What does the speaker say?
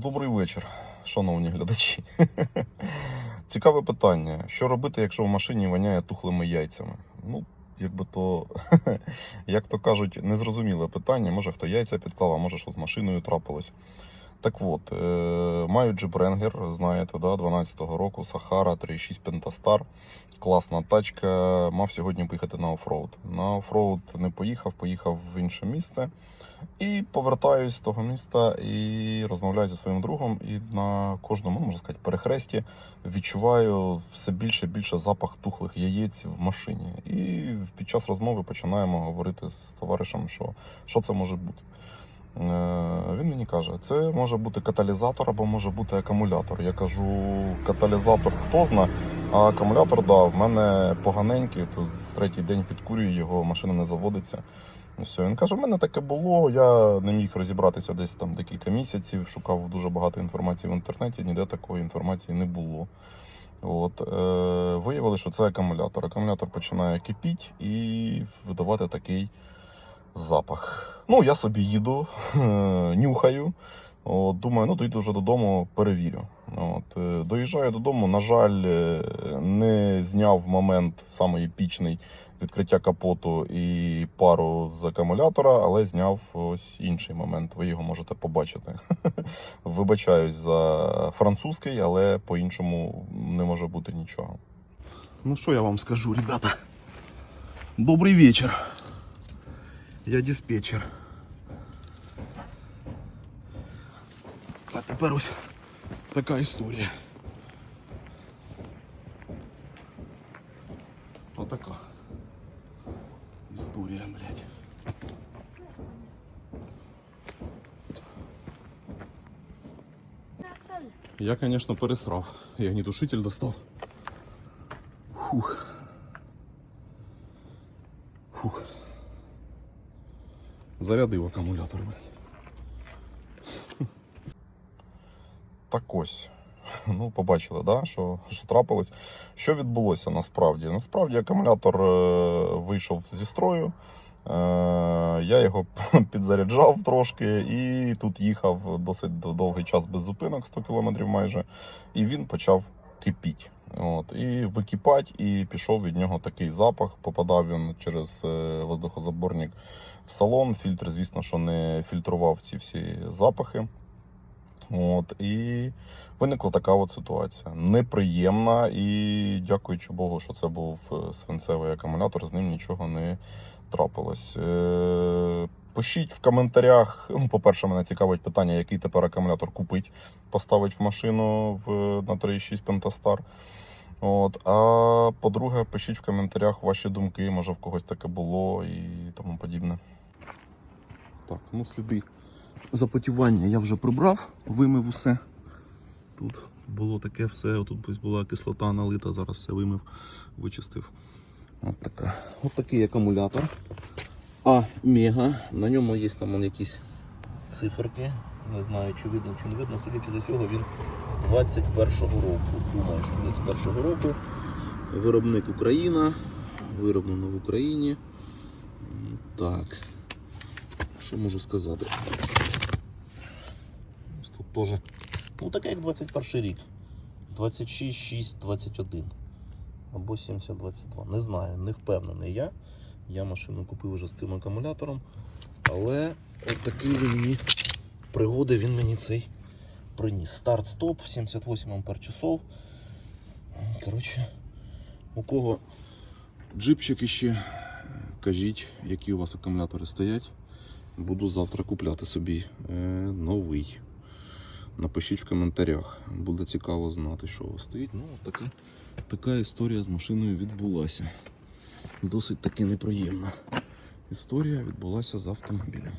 Добрий вечір, шановні глядачі. Цікаве питання. Що робити, якщо в машині воняє тухлими яйцями? Ну, якби то, як то кажуть, незрозуміле питання. Може хто яйця підклав, а може що з машиною трапилось. Так от, е, маю Jeep знаєте, да, 12-го року, Сахара 3.6 Pentastar. Класна тачка. Мав сьогодні поїхати на офроуд. На офроуд не поїхав, поїхав в інше місце. І повертаюсь з того міста і розмовляю зі своїм другом. І на кожному, можна сказати, перехресті відчуваю все більше і більше запах тухлих яєць в машині. І під час розмови починаємо говорити з товаришем, що, що це може бути. Е, Він мені каже, це може бути каталізатор або може бути акумулятор. Я кажу, каталізатор хто зна, а акумулятор, да, в мене поганенький, то в третій день підкурюю його, машина не заводиться. Все. Він каже, в мене таке було. Я не міг розібратися десь там декілька місяців, шукав дуже багато інформації в інтернеті, ніде такої інформації не було. От, е, виявили, що це акумулятор. Акумулятор починає кипіти і видавати такий запах. Ну, я собі їду, нюхаю. От, думаю, ну доїду вже додому, перевірю. От, е, доїжджаю додому, на жаль, е, не зняв момент самий епічний відкриття капоту і пару з акумулятора, але зняв ось інший момент. Ви його можете побачити. Вибачаюсь за французький, але по-іншому не може бути нічого. Ну что я вам скажу, ребята? Добрый вечер. Я диспетчер. А тепер ось така історія. Отака. Історія, блядь. Я, конечно, пересрав. Я огнетушитель достав. Фух. Фух. Зарядив акумулятор. Так ось. Ну, побачили, да? що, що трапилось. Що відбулося насправді? Насправді акумулятор е, вийшов зі строю. Е, я його підзаряджав трошки і тут їхав досить довгий час без зупинок, 100 км майже, і він почав кипіти. От, і википать, і пішов від нього такий запах. Попадав він через е, воздухозаборник в салон. Фільтр, звісно, що не фільтрував ці всі запахи. От, і виникла така от ситуація. Неприємна, і дякуючи Богу, що це був е, свинцевий акумулятор, з ним нічого не трапилось. Пишіть в коментарях. Ну, по-перше, мене цікавить питання, який тепер акумулятор купить, поставить в машину в, на 3.6 Pentastar. От, а по-друге, пишіть в коментарях ваші думки, може в когось таке було і тому подібне. Так, ну сліди запотівання я вже прибрав, вимив усе. Тут було таке все, тут була кислота налита, зараз все вимив, вичистив. От, така. От такий акумулятор. А мега. На ньому є там он, якісь циферки. Не знаю, чи видно, чи не видно. Судячи з цього, він 21-го року. Думаю, що 21-го року. Виробник Україна. Вироблено в Україні. Так. Що можу сказати? Ось Тут теж. Ну таке як 21 рік. 26, 6, 21. Або 70, 22. Не знаю, не впевнений я. Я машину купив вже з цим акумулятором. Але от такий він мені пригоди він мені цей приніс. Старт-стоп, 78 ампер. Коротше, у кого джипчик іще, кажіть, які у вас акумулятори стоять. Буду завтра купляти собі е, новий. Напишіть в коментарях. Буде цікаво знати, що у вас стоїть. Ну, така, така історія з машиною відбулася. Досить таки неприємна. Історія відбулася з автомобілем.